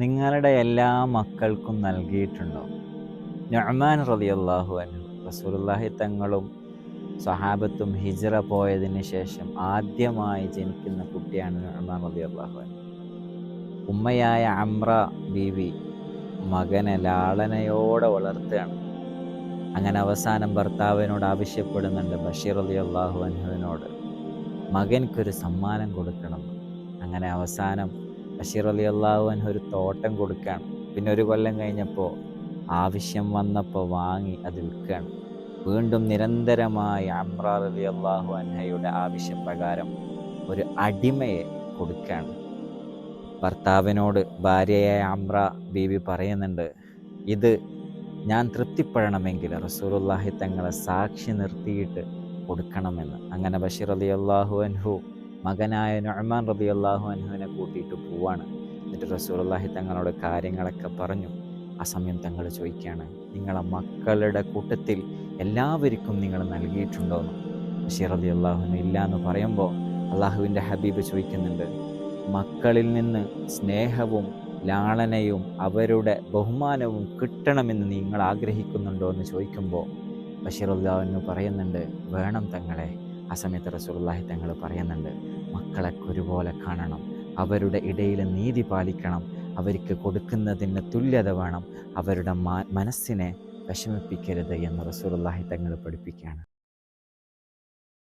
നിങ്ങളുടെ എല്ലാ മക്കൾക്കും നൽകിയിട്ടുണ്ടോ? നഅ്മാൻ റളിയല്ലാഹു അൻഹു റസൂലുള്ളാഹി തങ്ങളും സഹാബത്തും ഹിജറ പോയതിന് ശേഷം ആദ്യമായി ജനിക്കുന്ന കുട്ടിയാണ് നഅ്മാൻ റളിയല്ലാഹു അൻഹു. ഉമ്മയായ അമ്ര ബീവി മകനെ ലാളനയോടെ വളർത്തുകയാണ്. അങ്ങനെ അവസാനം ഭർത്താവിനോട് ആവശ്യപ്പെടുന്നുണ്ട് ബഷീർ അലി അള്ളാഹു അൻഹുവിനോട്. മകൻക്കൊരു സമ്മാനം കൊടുക്കണം. അങ്ങനെ അവസാനം ബഷീർ അലി അള്ളാഹു അൻഹു ഒരു തോട്ടം കൊടുക്കുകയാണ് പിന്നെ ഒരു കൊല്ലം കഴിഞ്ഞപ്പോൾ ആവശ്യം വന്നപ്പോൾ വാങ്ങി അത് വിൽക്കുകയാണ് വീണ്ടും നിരന്തരമായി അമ്രാർ അലി അള്ളാഹു അൻഹയുടെ ആവശ്യപ്രകാരം ഒരു അടിമയെ കൊടുക്കുകയാണ് ഭർത്താവിനോട് ഭാര്യയായ അമ്ര ബീവി പറയുന്നുണ്ട് ഇത് ഞാൻ തൃപ്തിപ്പെടണമെങ്കിൽ റസൂലുള്ളാഹി തങ്ങളെ സാക്ഷി നിർത്തിയിട്ട് കൊടുക്കണമെന്ന്. അങ്ങനെ ബഷീർ അലി അള്ളാഹു അൻഹു മകനായ നൊഹ്മാൻ റബി അള്ളാഹു അൻഹുവിനെ കൂട്ടിയിട്ട് പോവാണ്. എന്നിട്ട് റസൂലുള്ളാഹി തങ്ങളോട് കാര്യങ്ങളൊക്കെ പറഞ്ഞു. ആ സമയം തങ്ങൾ ചോദിക്കുകയാണ് നിങ്ങളെ മക്കളുടെ കൂട്ടത്തിൽ എല്ലാവർക്കും നിങ്ങൾ നൽകിയിട്ടുണ്ടോയെന്ന് ബഷീർ അലി അള്ളാഹുവിന് ഇല്ല എന്ന് പറയുമ്പോൾ അള്ളാഹുവിന്റെ ഹബീബ് ചോദിക്കുന്നുണ്ട് മക്കളിൽ നിന്ന് സ്നേഹവും ലാളനയും അവരുടെ ബഹുമാനവും കിട്ടണമെന്ന് നിങ്ങൾ ആഗ്രഹിക്കുന്നുണ്ടോ? എന്ന് ചോദിക്കുമ്പോൾ ബഷീർ അള്ളാഹുവിന് പറയുന്നുണ്ട് വേണം തങ്ങളെ ആ സമയത്ത് റസൂലുള്ളാഹി തങ്ങൾ പറയുന്നുണ്ട് മക്കളെ ഒരുപോലെ കാണണം അവരുടെ ഇടയിൽ നീതി പാലിക്കണം അവർക്ക് കൊടുക്കുന്നതിന് തുല്യത വേണം അവരുടെ മനസ്സിനെ വിഷമിപ്പിക്കരുത് എന്ന് റസൂലുള്ളാഹി തങ്ങൾ പഠിപ്പിക്കുകയാണ്.